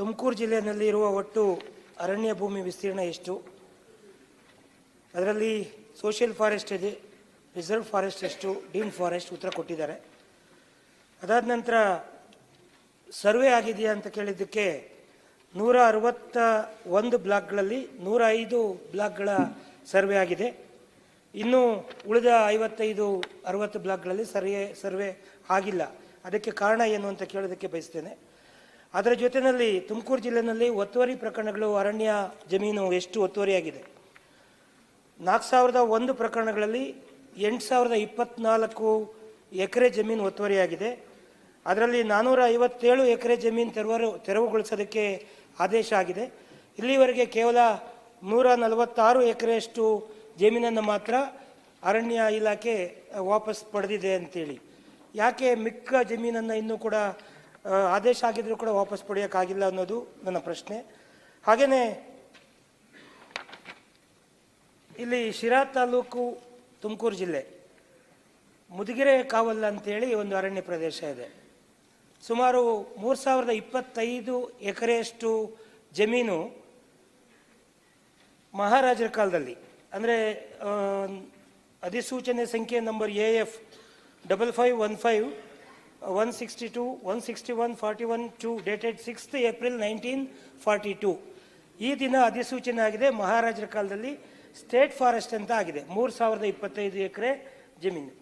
ತುಮಕೂರು ಜಿಲ್ಲೆಯಲ್ಲಿ ಇರುವ ಒಟ್ಟು ಅರಣ್ಯ ಭೂಮಿ ವಿಸ್ತೀರ್ಣ ಎಷ್ಟು? ಅದರಲ್ಲಿ ಸೋಷಿಯಲ್ ಫಾರೆಸ್ಟ್ ಇದೆ ರಿಸರ್ವ್ ಫಾರೆಸ್ಟ್ ಎಷ್ಟು ಡೀಮ್ ಫಾರೆಸ್ಟ್ ಉತ್ತರ ಕೊಟ್ಟಿದ್ದಾರೆ. ಅದಾದ ನಂತರ ಸರ್ವೆ ಆಗಿದೆಯಾ ಅಂತ ಕೇಳಿದ್ದಕ್ಕೆ ನೂರ ಅರವತ್ತ ಒಂದು ಬ್ಲಾಕ್ಗಳಲ್ಲಿ ನೂರ ಐದು ಬ್ಲಾಕ್ಗಳ ಸರ್ವೆ ಆಗಿದೆ. ಇನ್ನು ಉಳಿದ ಐವತ್ತೈದು, ಅರವತ್ತು ಬ್ಲಾಕ್ಗಳಲ್ಲಿ ಸರ್ವೆ ಸರ್ವೆ ಆಗಿಲ್ಲ. ಅದಕ್ಕೆ ಕಾರಣ ಏನು ಅಂತ ಕೇಳೋದಕ್ಕೆ ಬಯಸ್ತೇನೆ. ಅದರ ಜೊತೆಯಲ್ಲಿ ತುಮಕೂರು ಜಿಲ್ಲೆಯಲ್ಲಿ ಒತ್ತುವರಿ ಪ್ರಕರಣಗಳು ಅರಣ್ಯ ಜಮೀನು ಎಷ್ಟು ಒತ್ತುವರಿಯಾಗಿದೆ? ನಾಲ್ಕು ಸಾವಿರದ ಒಂದು ಪ್ರಕರಣಗಳಲ್ಲಿ ಎಂಟು ಸಾವಿರದ ಇಪ್ಪತ್ನಾಲ್ಕು ಎಕರೆ ಜಮೀನು ಒತ್ತುವರಿಯಾಗಿದೆ. ಅದರಲ್ಲಿ ನಾನ್ನೂರ ಐವತ್ತೇಳು ಎಕರೆ ಜಮೀನು ತೆರವರು, ತೆರವುಗೊಳಿಸೋದಕ್ಕೆ ಆದೇಶ ಆಗಿದೆ. ಇಲ್ಲಿವರೆಗೆ ಕೇವಲ ನೂರ ನಲವತ್ತಾರು ಎಕರೆಯಷ್ಟು ಜಮೀನನ್ನು ಮಾತ್ರ ಅರಣ್ಯ ಇಲಾಖೆ ವಾಪಸ್ ಪಡೆದಿದೆ ಅಂತೇಳಿ. ಯಾಕೆ ಮಿಕ್ಕ ಜಮೀನನ್ನು ಇನ್ನೂ ಕೂಡ ಆದೇಶ ಆಗಿದ್ರೂ ಕೂಡ ವಾಪಸ್ ಪಡೆಯೋಕ್ಕಾಗಿಲ್ಲ ಅನ್ನೋದು ನನ್ನ ಪ್ರಶ್ನೆ. ಹಾಗೆಯೇ ಇಲ್ಲಿ ಶಿರಾ ತಾಲೂಕು ತುಮಕೂರು ಜಿಲ್ಲೆ, ಮುದುಗೆರೆ ಕಾವಲ್ ಅಂತೇಳಿ ಒಂದು ಅರಣ್ಯ ಪ್ರದೇಶ ಇದೆ. ಸುಮಾರು ಮೂರು ಸಾವಿರದ ಇಪ್ಪತ್ತೈದು ಎಕರೆಯಷ್ಟು ಜಮೀನು ಮಹಾರಾಜರ ಕಾಲದಲ್ಲಿ, ಅಂದರೆ ಅಧಿಸೂಚನೆ ಸಂಖ್ಯೆ number A F double five one five one sixty two one sixty one forty one two dated sixth April nineteen forty two ಈ ದಿನ ಅಧಿಸೂಚನೆ ಆಗಿದೆ, ಮಹಾರಾಜರ ಕಾಲದಲ್ಲಿ ಸ್ಟೇಟ್ ಫಾರೆಸ್ಟ್ ಅಂತ ಆಗಿದೆ, ಮೂರು ಸಾವಿರದ ಇಪ್ಪತ್ತೈದು ಎಕರೆ ಜಮೀನು.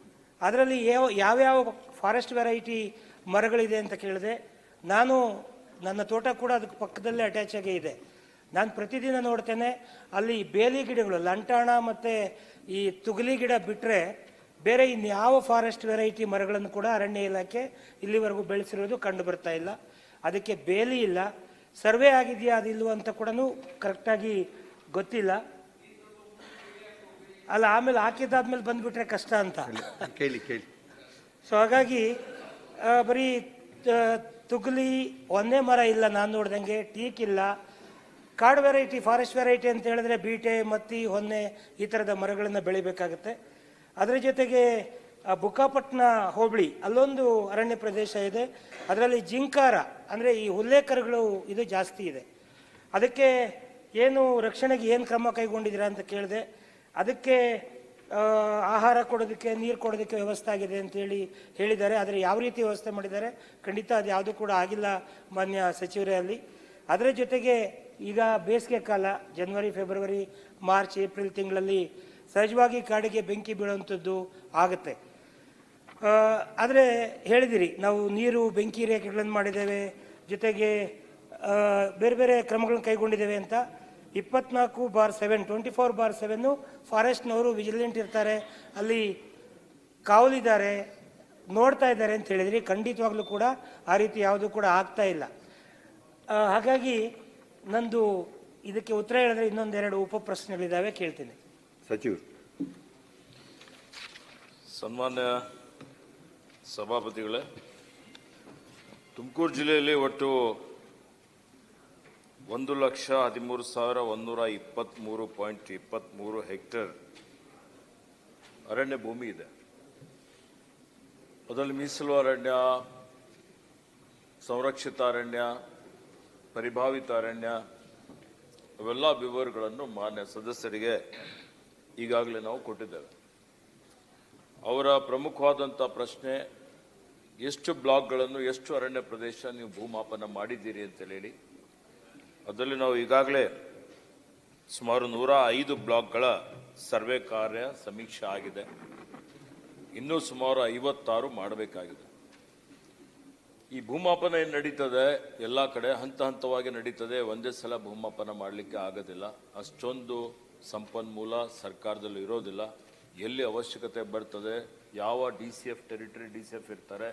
ಅದರಲ್ಲಿ ಯಾವ, ಯಾವ್ಯಾವ ಫಾರೆಸ್ಟ್ ವೆರೈಟಿ ಮರಗಳಿದೆ ಅಂತ ಕೇಳಿದೆ ನಾನು ನನ್ನ ತೋಟ ಕೂಡ ಅದಕ್ಕೆ ಪಕ್ಕದಲ್ಲೇ ಅಟ್ಯಾಚ್ ಆಗೇ ಇದೆ. ನಾನು ಪ್ರತಿದಿನ ನೋಡ್ತೇನೆ, ಅಲ್ಲಿ ಬೇಲಿ ಗಿಡಗಳು, ಲಂಟಾಣ ಮತ್ತು ಈ ತುಗಲಿ ಗಿಡ ಬಿಟ್ಟರೆ ಬೇರೆ ಇನ್ಯಾವ ಫಾರೆಸ್ಟ್ ವೆರೈಟಿ ಮರಗಳನ್ನು ಕೂಡ ಅರಣ್ಯ ಇಲಾಖೆ ಇಲ್ಲಿವರೆಗೂ ಬೆಳೆಸಿರೋದು ಕಂಡು ಬರ್ತಾ ಇಲ್ಲ. ಅದಕ್ಕೆ ಬೇಲಿ ಇಲ್ಲ. ಸರ್ವೆ ಆಗಿದೆಯಾ ಅದಿಲ್ವ ಅಂತ ಕೂಡ ಕರೆಕ್ಟಾಗಿ ಗೊತ್ತಿಲ್ಲ. ಅಲ್ಲ ಆಮೇಲೆ ಹಾಕಿದ್ದಾದ್ಮೇಲೆ ಬಂದುಬಿಟ್ರೆ ಕಷ್ಟ ಅಂತ. ಕೇಳಿ ಕೇಳಿ. ಸೊ ಹಾಗಾಗಿ ಬರೀ ತುಗುಲಿ ತುಗಲಿ ಒಂದೇ ಮರ ಇಲ್ಲ ನಾನು ನೋಡ್ದಂಗೆ ಟೀಕ್ ಇಲ್ಲ. ಕಾಡು ವೆರೈಟಿ ಫಾರೆಸ್ಟ್ ವೆರೈಟಿ ಅಂತ ಹೇಳಿದ್ರೆ ಬೀಟೆ ಮತ್ತಿ ಹೊನ್ನೆ ಈ ಥರದ ಮರಗಳನ್ನು ಬೆಳಿಬೇಕಾಗತ್ತೆ. ಅದರ ಜೊತೆಗೆ ಬುಕ್ಕಾಪಟ್ನ ಹೋಬಳಿ, ಅಲ್ಲೊಂದು ಅರಣ್ಯ ಪ್ರದೇಶ ಇದೆ. ಅದರಲ್ಲಿ ಜಿಂಕಾರ, ಅಂದರೆ ಈ ಉಲ್ಲೇಖರುಗಳು ಇದು ಜಾಸ್ತಿ ಇದೆ. ಅದಕ್ಕೆ ಏನು ರಕ್ಷಣೆಗೆ ಏನು ಕ್ರಮ ಕೈಗೊಂಡಿದ್ದೀರಾ ಅಂತ ಕೇಳಿದೆ. ಅದಕ್ಕೆ ಆಹಾರ ಕೊಡೋದಕ್ಕೆ, ನೀರು ಕೊಡೋದಕ್ಕೆ ವ್ಯವಸ್ಥೆ ಆಗಿದೆ ಅಂತೇಳಿ ಹೇಳಿದ್ದಾರೆ. ಆದರೆ ಯಾವ ರೀತಿ ವ್ಯವಸ್ಥೆ ಮಾಡಿದ್ದಾರೆ? ಖಂಡಿತ ಅದು ಯಾವುದೂ ಕೂಡ ಆಗಿಲ್ಲ ಮಾನ್ಯ ಸಚಿವರೇ ಅಲ್ಲಿ. ಅದರ ಜೊತೆಗೆ ಈಗ ಬೇಸಿಗೆ ಕಾಲ ಜನವರಿ ಫೆಬ್ರವರಿ ಮಾರ್ಚ್ ಏಪ್ರಿಲ್ ತಿಂಗಳಲ್ಲಿ ಸಹಜವಾಗಿ ಕಾಡಿಗೆ ಬೆಂಕಿ ಬೀಳುವಂಥದ್ದು ಆಗುತ್ತೆ. ಆದರೆ ಹೇಳಿದಿರಿ, ನಾವು ನೀರು, ಬೆಂಕಿ ರೇಖೆಗಳನ್ನು ಮಾಡಿದ್ದೇವೆ, ಜೊತೆಗೆ ಬೇರೆ ಬೇರೆ ಕ್ರಮಗಳನ್ನು ಕೈಗೊಂಡಿದ್ದೇವೆ ಅಂತ ಇಪ್ಪತ್ನಾಲ್ಕು bar seven, twenty four bar seven ಫಾರೆಸ್ಟ್ನವರು vigilant ಇರ್ತಾರೆ, ಅಲ್ಲಿ ಕಾವಲಿದ್ದಾರೆ, ನೋಡ್ತಾ ಇದ್ದಾರೆ ಅಂತ ಹೇಳಿದ್ರಿ, ಖಂಡಿತವಾಗ್ಲೂ ಕೂಡ ಆ ರೀತಿ ಯಾವುದೂ ಕೂಡ ಆಗ್ತಾ ಇಲ್ಲ. ಹಾಗಾಗಿ ನಂದು ಇದಕ್ಕೆ ಉತ್ತರ ಹೇಳಿದ್ರೆ ಇನ್ನೊಂದೆರಡು ಉಪ ಪ್ರಶ್ನೆಗಳಿದ್ದಾವೆ ಕೇಳ್ತೀನಿ. ಸಚಿವರು. ಸನ್ಮಾನ್ಯ ಸಭಾಪತಿಗಳೇ, ತುಮಕೂರು ಜಿಲ್ಲೆಯಲ್ಲಿ ಒಟ್ಟು ಒಂದು ಲಕ್ಷ ಹದಿಮೂರು ಸಾವಿರ ಒಂದೂರ ಇಪ್ಪತ್ತ್ಮೂರು ಪಾಯಿಂಟ್ ಇಪ್ಪತ್ತ್ಮೂರು ಹೆಕ್ಟೇರ್ ಅರಣ್ಯ ಭೂಮಿ ಇದೆ. ಅದರಲ್ಲಿ ಮೀಸಲು ಅರಣ್ಯ, ಸಂರಕ್ಷಿತ ಅರಣ್ಯ, ಪರಿಭಾವಿತ ಅರಣ್ಯ, ಅವೆಲ್ಲ ವಿವರಗಳನ್ನು ಮಾನ್ಯ ಸದಸ್ಯರಿಗೆ ಈಗಾಗಲೇ ನಾವು ಕೊಟ್ಟಿದ್ದೇವೆ. ಅವರ ಪ್ರಮುಖವಾದಂಥ ಪ್ರಶ್ನೆ, ಎಷ್ಟು ಬ್ಲಾಕ್ಗಳನ್ನು, ಎಷ್ಟು ಅರಣ್ಯ ಪ್ರದೇಶ ನೀವು ಭೂಮಾಪನ ಮಾಡಿದ್ದೀರಿ ಅಂತ ಹೇಳಿ. ಅದರಲ್ಲಿ ನಾವು ಈಗಾಗಲೇ ಸುಮಾರು ನೂರ ಐದು ಬ್ಲಾಕ್ಗಳ ಸರ್ವೆ ಕಾರ್ಯ ಸಮೀಕ್ಷೆ ಆಗಿದೆ. ಇನ್ನೂ ಸುಮಾರು ಐವತ್ತಾರು ಮಾಡಬೇಕಾಗಿದೆ. ಈ ಭೂಮಾಪನ ಏನು ನಡೀತದೆ? ಎಲ್ಲ ಕಡೆ ಹಂತ ಹಂತವಾಗಿ ನಡೀತದೆ. ಒಂದೇ ಸಲ ಭೂಮಾಪನ ಮಾಡಲಿಕ್ಕೆ ಆಗೋದಿಲ್ಲ. ಅಷ್ಟೊಂದು ಸಂಪನ್ಮೂಲ ಸರ್ಕಾರದಲ್ಲಿ ಇರೋದಿಲ್ಲ. ಎಲ್ಲಿ ಅವಶ್ಯಕತೆ ಬರ್ತದೆ, ಯಾವ D C F territory D C F ಇರ್ತಾರೆ,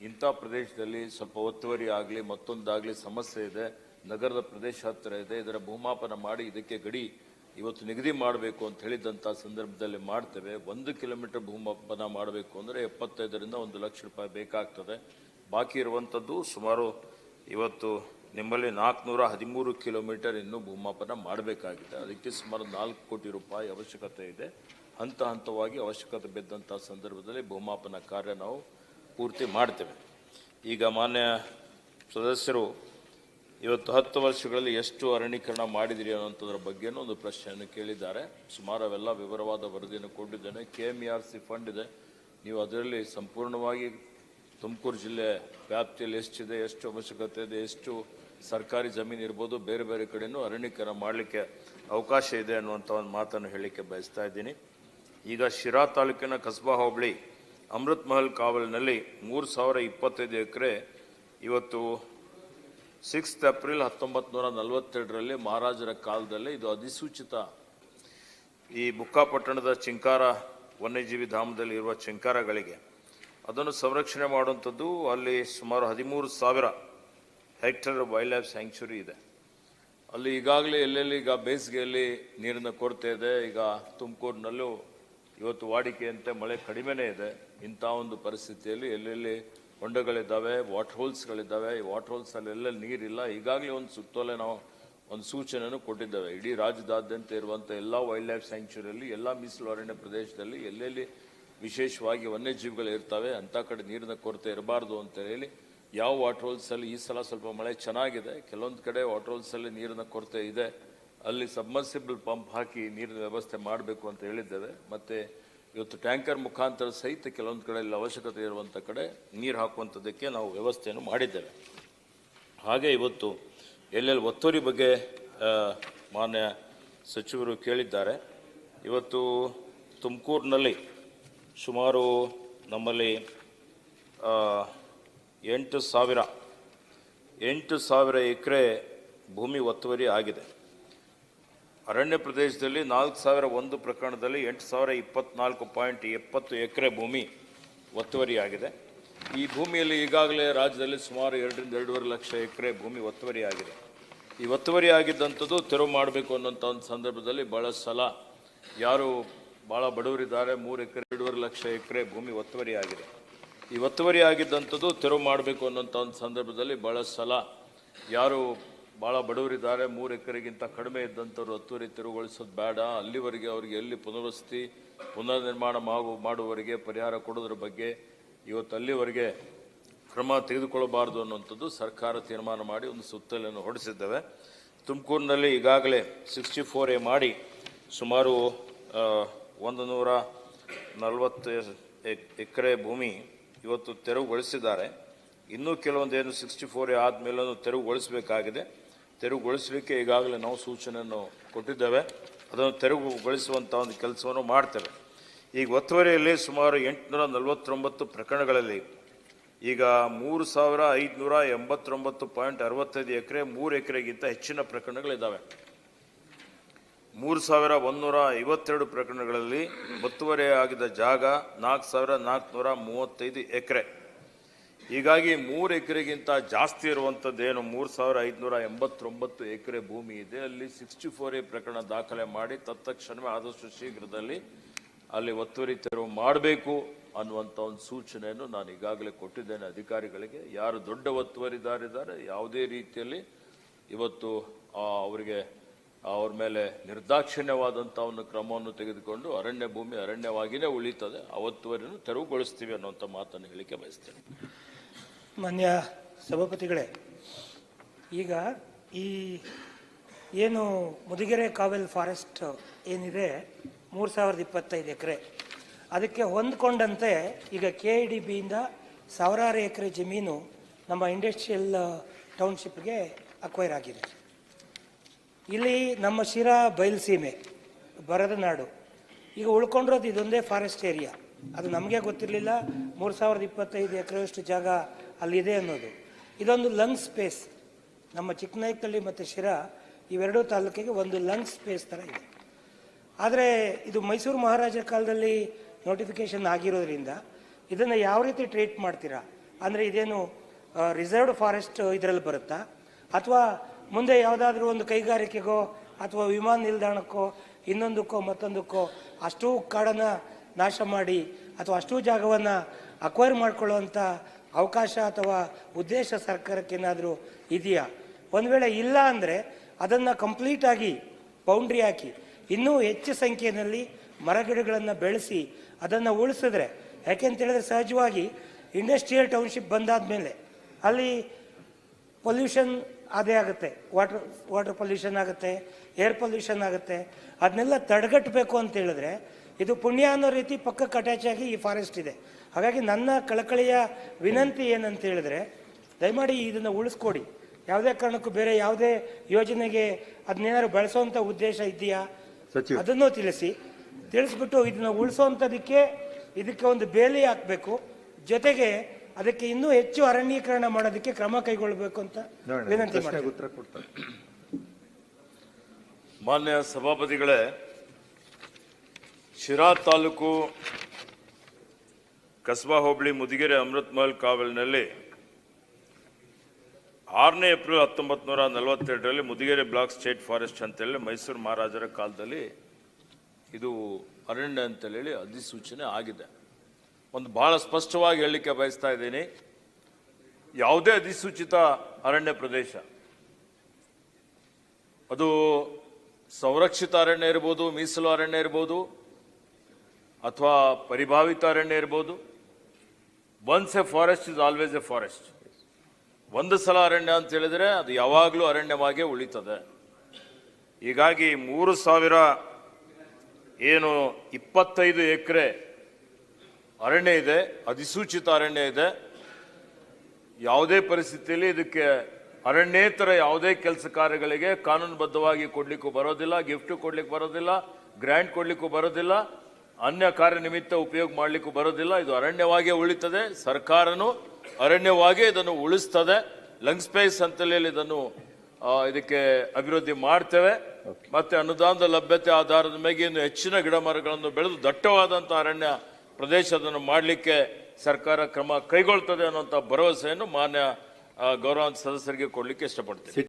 ಇಂಥ ಪ್ರದೇಶದಲ್ಲಿ ಸ್ವಲ್ಪ ಒತ್ತುವರಿ ಆಗಲಿ, ಮತ್ತೊಂದಾಗಲಿ ಸಮಸ್ಯೆ ಇದೆ. ನಗರದ ಪ್ರದೇಶ ಹತ್ತಿರ ಇದೆ, ಇದರ ಭೂಮಾಪನ ಮಾಡಿ ಇದಕ್ಕೆ ಗಡಿ ಇವತ್ತು ನಿಗದಿ ಮಾಡಬೇಕು ಅಂತ ಹೇಳಿದಂಥ ಸಂದರ್ಭದಲ್ಲಿ ಮಾಡ್ತೇವೆ. ಒಂದು ಕಿಲೋಮೀಟರ್ ಭೂಮಾಪನ ಮಾಡಬೇಕು ಅಂದರೆ ಎಪ್ಪತ್ತೈದರಿಂದ ಒಂದು ಲಕ್ಷ ರೂಪಾಯಿ ಬೇಕಾಗ್ತದೆ. ಬಾಕಿ ಇರುವಂಥದ್ದು ಸುಮಾರು ಇವತ್ತು ನಿಮ್ಮಲ್ಲಿ ನಾಲ್ಕುನೂರ ಹದಿಮೂರು ಕಿಲೋಮೀಟರ್ ಇನ್ನೂ ಭೂಮಾಪನ ಮಾಡಬೇಕಾಗಿದೆ. ಅದಕ್ಕೆ ಸುಮಾರು ನಾಲ್ಕು ಕೋಟಿ ರೂಪಾಯಿ ಅವಶ್ಯಕತೆ ಇದೆ. ಹಂತ ಹಂತವಾಗಿ ಅವಶ್ಯಕತೆ ಬಿದ್ದಂಥ ಸಂದರ್ಭದಲ್ಲಿ ಭೂಮಾಪನ ಕಾರ್ಯ ನಾವು ಪೂರ್ತಿ ಮಾಡ್ತೇವೆ. ಈಗ ಮಾನ್ಯ ಸದಸ್ಯರು, ಇವತ್ತು ಹತ್ತು ವರ್ಷಗಳಲ್ಲಿ ಎಷ್ಟು ಅರಣ್ಯೀಕರಣ ಮಾಡಿದಿರಿ ಅನ್ನೋಂಥದ್ರ ಬಗ್ಗೆನೂ ಒಂದು ಪ್ರಶ್ನೆಯನ್ನು ಕೇಳಿದ್ದಾರೆ. ಸುಮಾರು ಅವೆಲ್ಲ ವಿವರವಾದ ವರದಿಯನ್ನು ಕೊಟ್ಟಿದ್ದೇನೆ. K M R C fund ಇದೆ. ನೀವು ಅದರಲ್ಲಿ ಸಂಪೂರ್ಣವಾಗಿ ತುಮಕೂರು ಜಿಲ್ಲೆ ವ್ಯಾಪ್ತಿಯಲ್ಲಿ ಎಷ್ಟಿದೆ, ಎಷ್ಟು ಅವಶ್ಯಕತೆ ಇದೆ, ಎಷ್ಟು ಸರ್ಕಾರಿ ಜಮೀನು ಇರ್ಬೋದು, ಬೇರೆ ಬೇರೆ ಕಡೆನೂ ಅರಣ್ಯೀಕರಣ ಮಾಡಲಿಕ್ಕೆ ಅವಕಾಶ ಇದೆ ಅನ್ನುವಂಥ ಒಂದು ಮಾತನ್ನು ಹೇಳಲಿಕ್ಕೆ ಬಯಸ್ತಾ ಇದ್ದೀನಿ. ಈಗ ಶಿರಾ ತಾಲೂಕಿನ ಕಸ್ಬಾ ಹೋಬಳಿ ಅಮೃತ್ ಮಹಲ್ ಕಾವಲಿನಲ್ಲಿ ಮೂರು ಸಾವಿರ ಇಪ್ಪತ್ತೈದು ಎಕರೆ ಇವತ್ತು ಸಿಕ್ಸ್ತ್ ಏಪ್ರಿಲ್ ಹತ್ತೊಂಬತ್ತು ನೂರ ನಲವತ್ತೆರಡರಲ್ಲಿ ಮಹಾರಾಜರ ಕಾಲದಲ್ಲಿ ಇದು ಅಧಿಸೂಚಿತ ಈ ಬುಕ್ಕಾಪಟ್ಟಣದ ಚಿಂಕಾರ ವನ್ಯಜೀವಿ ಧಾಮದಲ್ಲಿ ಇರುವ ಚಿಂಕಾರಗಳಿಗೆ. ಅದನ್ನು ಸಂರಕ್ಷಣೆ ಮಾಡುವಂಥದ್ದು ಅಲ್ಲಿ ಸುಮಾರು ಹದಿಮೂರು ಸಾವಿರ ಹೆಕ್ಟರ್ ವೈಲ್ಡ್ ಲೈಫ್ ಸ್ಯಾಂಕ್ಚುರಿ ಇದೆ. ಅಲ್ಲಿ ಈಗಾಗಲೇ ಎಲ್ಲೆಲ್ಲಿ ಈಗ ಬೇಸಿಗೆಯಲ್ಲಿ ನೀರಿನ ಕೊರತೆ ಇದೆ, ಈಗ ತುಮಕೂರಿನಲ್ಲೂ ಇವತ್ತು ವಾಡಿಕೆಯಂತೆ ಮಳೆ ಕಡಿಮೆನೇ ಇದೆ. ಇಂಥ ಒಂದು ಪರಿಸ್ಥಿತಿಯಲ್ಲಿ ಎಲ್ಲೆಲ್ಲಿ ಹೊಂಡಗಳಿದ್ದಾವೆ, ವಾಟರ್ ಹೋಲ್ಸ್ಗಳಿದ್ದಾವೆ, ಈ ವಾಟರ್ ಹೋಲ್ಸಲ್ಲಿ ಎಲ್ಲೆಲ್ಲಿ ನೀರಿಲ್ಲ, ಈಗಾಗಲೇ ಒಂದು ಸುತ್ತೋಲೆ ನಾವು ಒಂದು ಸೂಚನೆಯನ್ನು ಕೊಟ್ಟಿದ್ದೇವೆ. ಇಡೀ ರಾಜ್ಯದಾದ್ಯಂತ ಇರುವಂಥ ಎಲ್ಲ ವೈಲ್ಡ್ ಲೈಫ್ ಸ್ಯಾಂಕ್ಚುರಿಯಲ್ಲಿ, ಎಲ್ಲ ಮೀಸಲು ಅರಣ್ಯ ಪ್ರದೇಶದಲ್ಲಿ ಎಲ್ಲೆಲ್ಲಿ ವಿಶೇಷವಾಗಿ ವನ್ಯಜೀವಿಗಳು ಇರ್ತವೆ, ಅಂಥ ಕಡೆ ನೀರಿನ ಕೊರತೆ ಇರಬಾರ್ದು ಅಂತ ಹೇಳಿ ಯಾವ ವಾಟರ್ ಹೋಲ್ಸಲ್ಲಿ ಈ ಸಲ ಸ್ವಲ್ಪ ಮಳೆ ಚೆನ್ನಾಗಿದೆ, ಕೆಲವೊಂದು ಕಡೆ ವಾಟರ್ ಹೋಲ್ಸಲ್ಲಿ ನೀರಿನ ಕೊರತೆ ಇದೆ, ಅಲ್ಲಿ ಸಬ್ಮರ್ಸಿಬಲ್ ಪಂಪ್ ಹಾಕಿ ನೀರಿನ ವ್ಯವಸ್ಥೆ ಮಾಡಬೇಕು ಅಂತ ಹೇಳಿದ್ದೇವೆ, ಮತ್ತು ಇವತ್ತು ಟ್ಯಾಂಕರ್ ಮುಖಾಂತರ ಸಹಿತ ಕೆಲವೊಂದು ಕಡೆ ಇಲ್ಲಿ ಅವಶ್ಯಕತೆ ಇರುವಂಥ ಕಡೆ ನೀರು ಹಾಕುವಂಥದ್ದಕ್ಕೆ ನಾವು ವ್ಯವಸ್ಥೆಯನ್ನು ಮಾಡಿದ್ದೇವೆ. ಹಾಗೆ ಇವತ್ತು ಎಲ್ಲೆಲ್ಲಿ ಒತ್ತುವರಿ ಬಗ್ಗೆ ಮಾನ್ಯ ಸಚಿವರು ಕೇಳಿದ್ದಾರೆ, ಇವತ್ತು ತುಮಕೂರಿನಲ್ಲಿ ಸುಮಾರು ನಮ್ಮಲ್ಲಿ ಎಂಟು ಸಾವಿರ. ಎಂಟು ಸಾವಿರ ಎಕರೆ ಭೂಮಿ ಒತ್ತುವರಿ ಆಗಿದೆ. ಅರಣ್ಯ ಪ್ರದೇಶದಲ್ಲಿ ನಾಲ್ಕು ಸಾವಿರ ಒಂದು ಪ್ರಕರಣದಲ್ಲಿ ಎಂಟು ಸಾವಿರ ಇಪ್ಪತ್ನಾಲ್ಕು ಪಾಯಿಂಟ್ ಎಪ್ಪತ್ತು ಎಕರೆ ಭೂಮಿ ಒತ್ತುವರಿಯಾಗಿದೆ ಈ ಭೂಮಿಯಲ್ಲಿ ಈಗಾಗಲೇ ರಾಜ್ಯದಲ್ಲಿ ಸುಮಾರು ಎರಡರಿಂದ ಎರಡೂವರೆ ಲಕ್ಷ ಎಕರೆ ಭೂಮಿ ಒತ್ತುವರಿ ಆಗಿದೆ. ಈ ಒತ್ತುವರಿ ಆಗಿದ್ದಂಥದ್ದು ತೆರವು ಮಾಡಬೇಕು ಅನ್ನೋಂಥ ಒಂದು ಸಂದರ್ಭದಲ್ಲಿ ಭಾಳ ಸಲ ಯಾರು ಭಾಳ ಬಡವರಿದ್ದಾರೆ. ಮೂರು ಎಕರೆ, ಎರಡೂವರೆ ಲಕ್ಷ ಎಕರೆ ಭೂಮಿ ಒತ್ತುವರಿ ಆಗಿದೆ. ಈ ಒತ್ತುವರಿ ಆಗಿದ್ದಂಥದ್ದು ತೆರವು ಮಾಡಬೇಕು ಅನ್ನೋಂಥ ಒಂದು ಸಂದರ್ಭದಲ್ಲಿ ಭಾಳ ಸಲ ಯಾರು ಭಾಳ ಬಡವರಿದ್ದಾರೆ, ಮೂರು ಎಕರೆಗಿಂತ ಕಡಿಮೆ ಇದ್ದಂಥವ್ರು ಒತ್ತುವರಿ ತೆರವುಗೊಳಿಸೋದು ಬೇಡ. ಅಲ್ಲಿವರೆಗೆ ಅವರಿಗೆ ಎಲ್ಲಿ ಪುನರ್ವಸತಿ ಪುನರ್ ನಿರ್ಮಾಣ ಮಾಡು ಮಾಡುವವರಿಗೆ ಪರಿಹಾರ ಕೊಡೋದ್ರ ಬಗ್ಗೆ ಇವತ್ತು ಅಲ್ಲಿವರೆಗೆ ಕ್ರಮ ತೆಗೆದುಕೊಳ್ಳಬಾರ್ದು ಅನ್ನುವಂಥದ್ದು ಸರ್ಕಾರ ತೀರ್ಮಾನ ಮಾಡಿ ಒಂದು ಸುತ್ತಲೆಯನ್ನು ಹೊರಡಿಸಿದ್ದೇವೆ. ತುಮಕೂರಿನಲ್ಲಿ ಈಗಾಗಲೇ ಸಿಕ್ಸ್ಟಿ ಫೋರ್ ಎ ಮಾಡಿ ಸುಮಾರು ಒಂದು ನೂರ ನಲವತ್ತು ಎಕರೆ ಭೂಮಿ ಇವತ್ತು ತೆರವುಗೊಳಿಸಿದ್ದಾರೆ. ಇನ್ನೂ ಕೆಲವೊಂದೇನು ಸಿಕ್ಸ್ಟಿ ಫೋರ್ ಆದಮೇಲೂ ತೆರವುಗೊಳಿಸಬೇಕಾಗಿದೆ. ತೆರವುಗೊಳಿಸಲಿಕ್ಕೆ ಈಗಾಗಲೇ ನಾವು ಸೂಚನೆಯನ್ನು ಕೊಟ್ಟಿದ್ದೇವೆ. ಅದನ್ನು ತೆರವುಗೊಳಿಸುವಂಥ ಒಂದು ಕೆಲಸವನ್ನು ಮಾಡ್ತೇವೆ. ಈಗ ಒತ್ತುವರಿಯಲ್ಲಿ ಸುಮಾರು ಎಂಟುನೂರ ನಲವತ್ತೊಂಬತ್ತು ಪ್ರಕರಣಗಳಲ್ಲಿ ಈಗ ಮೂರು ಸಾವಿರ ಐದುನೂರ ಎಂಬತ್ತೊಂಬತ್ತು ಪಾಯಿಂಟ್ ಅರವತ್ತೈದು ಎಕರೆ, ಮೂರು ಎಕರೆಗಿಂತ ಹೆಚ್ಚಿನ ಪ್ರಕರಣಗಳಿದ್ದಾವೆ. ಮೂರು ಸಾವಿರ ಒಂದೂರ ಐವತ್ತೆರಡು ಪ್ರಕರಣಗಳಲ್ಲಿ ಒತ್ತುವರಿ ಆಗಿದ್ದ ಜಾಗ ನಾಲ್ಕು ಸಾವಿರ ನಾಲ್ಕುನೂರ ಮೂವತ್ತೈದು ಎಕರೆ. ಹೀಗಾಗಿ ಮೂರು ಎಕರೆಗಿಂತ ಜಾಸ್ತಿ ಇರುವಂಥದ್ದೇನು ಮೂರು ಸಾವಿರ ಐದುನೂರ ಎಂಬತ್ತೊಂಬತ್ತು ಎಕರೆ ಭೂಮಿ ಇದೆ. ಅಲ್ಲಿ ಸಿಕ್ಸ್ಟಿ ಫೋರ್ ಎ ಪ್ರಕರಣ ದಾಖಲೆ ಮಾಡಿ ತತ್ಕ್ಷಣವೇ ಆದಷ್ಟು ಶೀಘ್ರದಲ್ಲಿ ಅಲ್ಲಿ ಒತ್ತುವರಿ ತೆರವು ಮಾಡಬೇಕು ಅನ್ನುವಂಥ ಒಂದು ಸೂಚನೆಯನ್ನು ನಾನು ಈಗಾಗಲೇ ಕೊಟ್ಟಿದ್ದೇನೆ ಅಧಿಕಾರಿಗಳಿಗೆ. ಯಾರು ದೊಡ್ಡ ಒತ್ತುವರಿದಾರಿದ್ದಾರೆ, ಯಾವುದೇ ರೀತಿಯಲ್ಲಿ ಇವತ್ತು ಅವರಿಗೆ ಅವ್ರ ಮೇಲೆ ನಿರ್ದಾಕ್ಷಿಣ್ಯವಾದಂಥ ಒಂದು ಕ್ರಮವನ್ನು ತೆಗೆದುಕೊಂಡು ಅರಣ್ಯ ಭೂಮಿ ಅರಣ್ಯವಾಗಿಯೇ ಉಳಿತದೆ ಅವತ್ತುವರೆಗೂ ತೆರವುಗೊಳಿಸ್ತೀವಿ ಅನ್ನುವಂಥ ಮಾತನ್ನು ಹೇಳಿಕೆ ಬಯಸ್ತೇನೆ. ಮಾನ್ಯ ಸಭಾಪತಿಗಳೇ, ಈಗ ಈ ಏನು ಮುದಿಗೆರೆ ಕಾವೇಲ್ ಫಾರೆಸ್ಟ್ ಏನಿದೆ, ಮೂರು ಸಾವಿರದ ಇಪ್ಪತ್ತೈದು ಎಕರೆ, ಅದಕ್ಕೆ ಹೊಂದ್ಕೊಂಡಂತೆ ಈಗ ಕೆ ಐ ಡಿ ಬಿಯಿಂದ ಸಾವಿರಾರು ಎಕರೆ ಜಮೀನು ನಮ್ಮ ಇಂಡಸ್ಟ್ರಿಯಲ್ ಟೌನ್ಶಿಪ್ಗೆ ಅಕ್ವೈರ್ ಆಗಿದೆ. ಇಲ್ಲಿ ನಮ್ಮ ಶಿರಾ ಬಯಲುಸೀಮೆ ಬರದ ನಾಡು. ಈಗ ಉಳ್ಕೊಂಡಿರೋದು ಇದೊಂದೇ ಫಾರೆಸ್ಟ್ ಏರಿಯಾ ಅದು ನಮಗೆ ಗೊತ್ತಿರಲಿಲ್ಲ. ಮೂರು ಸಾವಿರದ ಇಪ್ಪತ್ತೈದು ಎಕರೆಯಷ್ಟು ಜಾಗ ಅಲ್ಲಿದೆ ಅನ್ನೋದು. ಇದೊಂದು ಲಂಗ್ ಸ್ಪೇಸ್ ನಮ್ಮ ಚಿಕ್ಕನಾಯ್ಕಲ್ಲಿ ಮತ್ತು ಶಿರಾ ಇವೆರಡೂ ತಾಲೂಕಿಗೆ ಒಂದು ಲಂಗ್ ಸ್ಪೇಸ್ ಥರ ಇದೆ. ಆದರೆ ಇದು ಮೈಸೂರು ಮಹಾರಾಜರ ಕಾಲದಲ್ಲಿ ನೋಟಿಫಿಕೇಶನ್ ಆಗಿರೋದ್ರಿಂದ ಇದನ್ನು ಯಾವ ರೀತಿ ಟ್ರೀಟ್ ಮಾಡ್ತೀರಾ? ಅಂದರೆ ಇದೇನು ರಿಸರ್ವ್ಡ್ ಫಾರೆಸ್ಟ್ ಇದರಲ್ಲಿ ಬರುತ್ತಾ? ಅಥವಾ ಮುಂದೆ ಯಾವುದಾದ್ರೂ ಒಂದು ಕೈಗಾರಿಕೆಗೋ ಅಥವಾ ವಿಮಾನ ನಿಲ್ದಾಣಕ್ಕೋ, ಇನ್ನೊಂದಕ್ಕೋ, ಮತ್ತೊಂದಕ್ಕೋ ಅಷ್ಟೂ ಕಾಡನ್ನು ನಾಶ ಮಾಡಿ ಅಥವಾ ಅಷ್ಟೂ ಜಾಗವನ್ನು ಅಕ್ವೈರ್ ಮಾಡ್ಕೊಳ್ಳುವಂಥ ಅವಕಾಶ ಅಥವಾ ಉದ್ದೇಶ ಸರ್ಕಾರಕ್ಕೇನಾದರೂ ಇದೆಯಾ? ಒಂದು ವೇಳೆ ಇಲ್ಲ ಅಂದರೆ ಅದನ್ನು ಕಂಪ್ಲೀಟಾಗಿ ಬೌಂಡ್ರಿ ಹಾಕಿ, ಇನ್ನೂ ಹೆಚ್ಚು ಸಂಖ್ಯೆಯಲ್ಲಿ ಮರಗಿಡಗಳನ್ನು ಬೆಳೆಸಿ ಅದನ್ನು ಉಳಿಸಿದ್ರೆ ಯಾಕೆಂತೇಳಿದ್ರೆ ಸಹಜವಾಗಿ ಇಂಡಸ್ಟ್ರಿಯಲ್ ಟೌನ್ಶಿಪ್ ಬಂದಾದ ಮೇಲೆ ಅಲ್ಲಿ ಪೊಲ್ಯೂಷನ್ ಅದೇ ಆಗುತ್ತೆ. ವಾಟರ್ ವಾಟರ್ ಪೊಲ್ಯೂಷನ್ ಆಗುತ್ತೆ ಏರ್ ಪೊಲ್ಯೂಷನ್ ಆಗುತ್ತೆ. ಅದನ್ನೆಲ್ಲ ತಡೆಗಟ್ಟಬೇಕು ಅಂತ ಹೇಳಿದ್ರೆ ಇದು ಪುಣ್ಯ ಅನ್ನೋ ರೀತಿ ಪಕ್ಕಕ್ಕೆ ಅಟ್ಯಾಚ್ ಆಗಿ ಈ ಫಾರೆಸ್ಟ್ ಇದೆ. ಹಾಗಾಗಿ ನನ್ನ ಕಳಕಳಿಯ ವಿನಂತಿ ಏನಂತ ಹೇಳಿದ್ರೆ ದಯಮಾಡಿ ಇದನ್ನು ಉಳಿಸ್ಕೊಡಿ. ಯಾವುದೇ ಕಾರಣಕ್ಕೂ ಬೇರೆ ಯಾವುದೇ ಯೋಜನೆಗೆ ಅದನ್ನೇನಾದ್ರು ಬಳಸೋವಂಥ ಉದ್ದೇಶ ಇದೆಯಾ ಸಚಿವ. ಅದನ್ನು ತಿಳಿಸಿ. ತಿಳಿಸ್ಬಿಟ್ಟು ಇದನ್ನ ಉಳಿಸೋವಂಥದಕ್ಕೆ ಇದಕ್ಕೆ ಒಂದು ಬೇಲಿ ಹಾಕಬೇಕು. ಜೊತೆಗೆ ಅದಕ್ಕೆ ಇನ್ನೂ ಹೆಚ್ಚು ಅರಣ್ಯೀಕರಣ ಮಾಡೋದಕ್ಕೆ ಕ್ರಮ ಕೈಗೊಳ್ಳಬೇಕು ಅಂತ ವಿನಂತಿ ಉತ್ತರ ಕೊಡ್ತಾರೆ. ಮಾನ್ಯ ಸಭಾಪತಿಗಳೇ ಶಿರಾ ತಾಲೂಕು ಕಸ್ಬಾ ಹೋಬಳಿ ಮುದಿಗೆರೆ ಅಮೃತ್ ಮಹಲ್ ಕಾವಲಿನಲ್ಲಿ ಆರನೇ ಏಪ್ರಿಲ್ ಹತ್ತೊಂಬತ್ತು ನೂರ ನಲವತ್ತೆರಡರಲ್ಲಿ ಮುದಿಗೆರೆ ಬ್ಲಾಕ್ ಸ್ಟೇಟ್ ಫಾರೆಸ್ಟ್ ಅಂತೇಳಿ ಮೈಸೂರು ಮಹಾರಾಜರ ಕಾಲದಲ್ಲಿ ಇದು ಅರಣ್ಯ ಅಂತೇಳಿ ಅಧಿಸೂಚನೆ ಆಗಿದೆ. ಒಂದು ಬಹಳ ಸ್ಪಷ್ಟವಾಗಿ ಹೇಳಲಿಕ್ಕೆ ಬಯಸ್ತಾ ಇದ್ದೀನಿ. ಯಾವುದೇ ಅಧಿಸೂಚಿತ ಅರಣ್ಯ ಪ್ರದೇಶ, ಅದು ಸಂರಕ್ಷಿತ ಅರಣ್ಯ ಇರ್ಬೋದು, ಮೀಸಲು ಅರಣ್ಯ ಇರ್ಬೋದು, ಅಥವಾ ಪರಿಭಾವಿತ ಅರಣ್ಯ ಇರ್ಬೋದು once a forest is always a forest ಒಂದು ಸಲ ಅರಣ್ಯ ಅಂತ ಹೇಳಿದರೆ ಅದು ಯಾವಾಗಲೂ ಅರಣ್ಯವಾಗೇ ಉಳಿತದೆ. ಹೀಗಾಗಿ ಮೂರು ಸಾವಿರ ಏನು ಇಪ್ಪತ್ತೈದು ಎಕರೆ ಅರಣ್ಯ ಇದೆ ಅಧಿಸೂಚಿತ ಅರಣ್ಯ ಇದೆ. ಯಾವುದೇ ಪರಿಸ್ಥಿತಿಯಲ್ಲಿ ಇದಕ್ಕೆ ಅರಣ್ಯೇತರ ಯಾವುದೇ ಕೆಲಸ ಕಾರ್ಯಗಳಿಗೆ ಕಾನೂನುಬದ್ಧವಾಗಿ ಕೊಡ್ಲಿಕ್ಕೂ ಬರೋದಿಲ್ಲ ಗಿಫ್ಟ್ ಕೊಡ್ಲಿಕ್ಕೆ ಬರೋದಿಲ್ಲ ಗ್ರ್ಯಾಂಟ್ ಕೊಡ್ಲಿಕ್ಕೂ ಬರೋದಿಲ್ಲ ಅನ್ಯ ಕಾರ್ಯ ನಿಮಿತ್ತ ಉಪಯೋಗ ಮಾಡಲಿಕ್ಕೂ ಬರೋದಿಲ್ಲ. ಇದು ಅರಣ್ಯವಾಗೇ ಉಳಿತದೆ. ಸರ್ಕಾರನು ಅರಣ್ಯವಾಗೇ ಇದನ್ನು ಉಳಿಸ್ತದೆ. ಲಂಗ್ ಸ್ಪೇಸ್ ಅಂತಲೇ ಇದನ್ನು ಇದಕ್ಕೆ ಅಭಿವೃದ್ಧಿ ಮಾಡ್ತೇವೆ. ಮತ್ತೆ ಅನುದಾನದ ಲಭ್ಯತೆ ಆಧಾರದ ಮೇಲೆ ಇನ್ನು ಹೆಚ್ಚಿನ ಗಿಡ ಮರಗಳನ್ನು ಬೆಳೆದು ದಟ್ಟವಾದಂಥ ಅರಣ್ಯ ಪ್ರದೇಶವನ್ನು ಮಾಡಲಿಕ್ಕೆ ಸರ್ಕಾರ ಕ್ರಮ ಕೈಗೊಳ್ತದೆ ಅನ್ನುವಂಥ ಭರವಸೆಯನ್ನು ಮಾನ್ಯ ಗೌರವ ಸದಸ್ಯರಿಗೆ ಕೊಡಲಿಕ್ಕೆ ಇಷ್ಟಪಡ್ತೀನಿ.